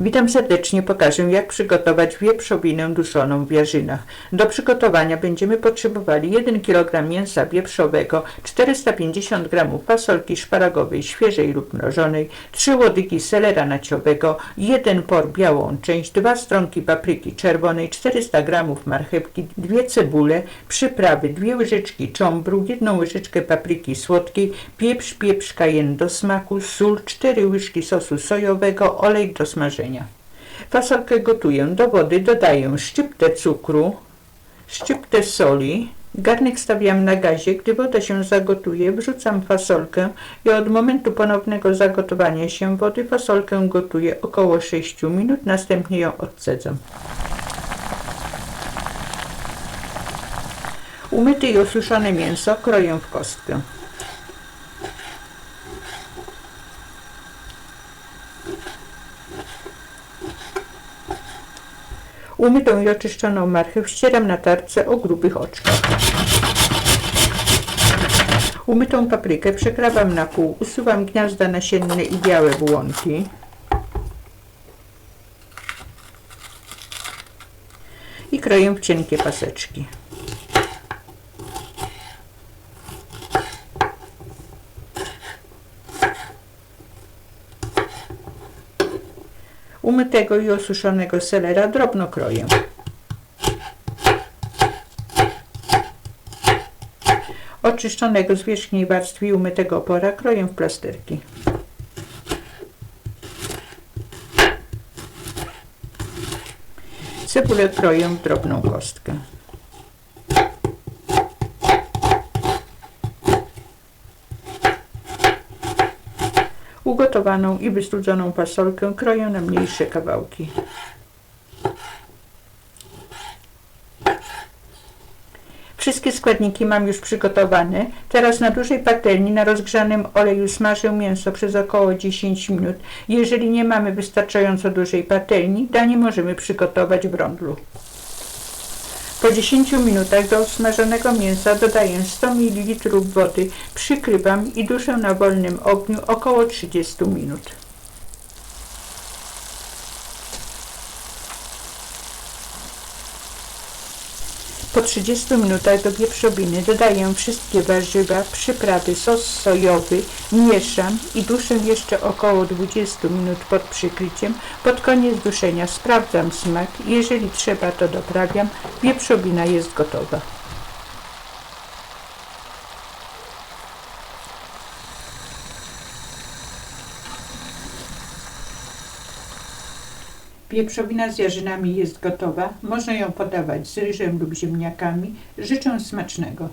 Witam serdecznie, pokażę jak przygotować wieprzowinę duszoną w jarzynach. Do przygotowania będziemy potrzebowali 1 kg mięsa wieprzowego, 450 g fasolki szparagowej świeżej lub mrożonej, 3 łodygi selera naciowego, 1 por białą część, 2 stronki papryki czerwonej, 400 g marchewki, 2 cebule, przyprawy, 2 łyżeczki cząbru, 1 łyżeczkę papryki słodkiej, pieprz, pieprz kajen do smaku, sól, 4 łyżki sosu sojowego, olej do smażenia. Fasolkę gotuję. Do wody dodaję szczyptę cukru, szczyptę soli. Garnek stawiam na gazie. Gdy woda się zagotuje, wrzucam fasolkę i od momentu ponownego zagotowania się wody fasolkę gotuję około 6 minut, następnie ją odcedzam. Umyte i osuszone mięso kroję w kostkę. Umytą i oczyszczoną marchew ścieram na tarce o grubych oczkach. Umytą paprykę przekrawam na pół, usuwam gniazda nasienne i białe błonki. I kroję w cienkie paseczki. Umytego i osuszonego selera drobno kroję. Oczyszczonego z wierzchniej warstwy i umytego pora kroję w plasterki. Cebulę kroję w drobną kostkę. Ugotowaną i wystudzoną fasolkę kroję na mniejsze kawałki. Wszystkie składniki mam już przygotowane. Teraz na dużej patelni na rozgrzanym oleju smażę mięso przez około 10 minut. Jeżeli nie mamy wystarczająco dużej patelni, danie możemy przygotować w rondlu. Po 10 minutach do smażonego mięsa dodaję 100 ml wody, przykrywam i duszę na wolnym ogniu około 30 minut. Po 30 minutach do wieprzowiny dodaję wszystkie warzywa, przyprawy, sos sojowy, mieszam i duszę jeszcze około 20 minut pod przykryciem. Pod koniec duszenia sprawdzam smak, jeżeli trzeba to doprawiam. Wieprzowina jest gotowa. Wieprzowina z jarzynami jest gotowa. Można ją podawać z ryżem lub ziemniakami. Życzę smacznego.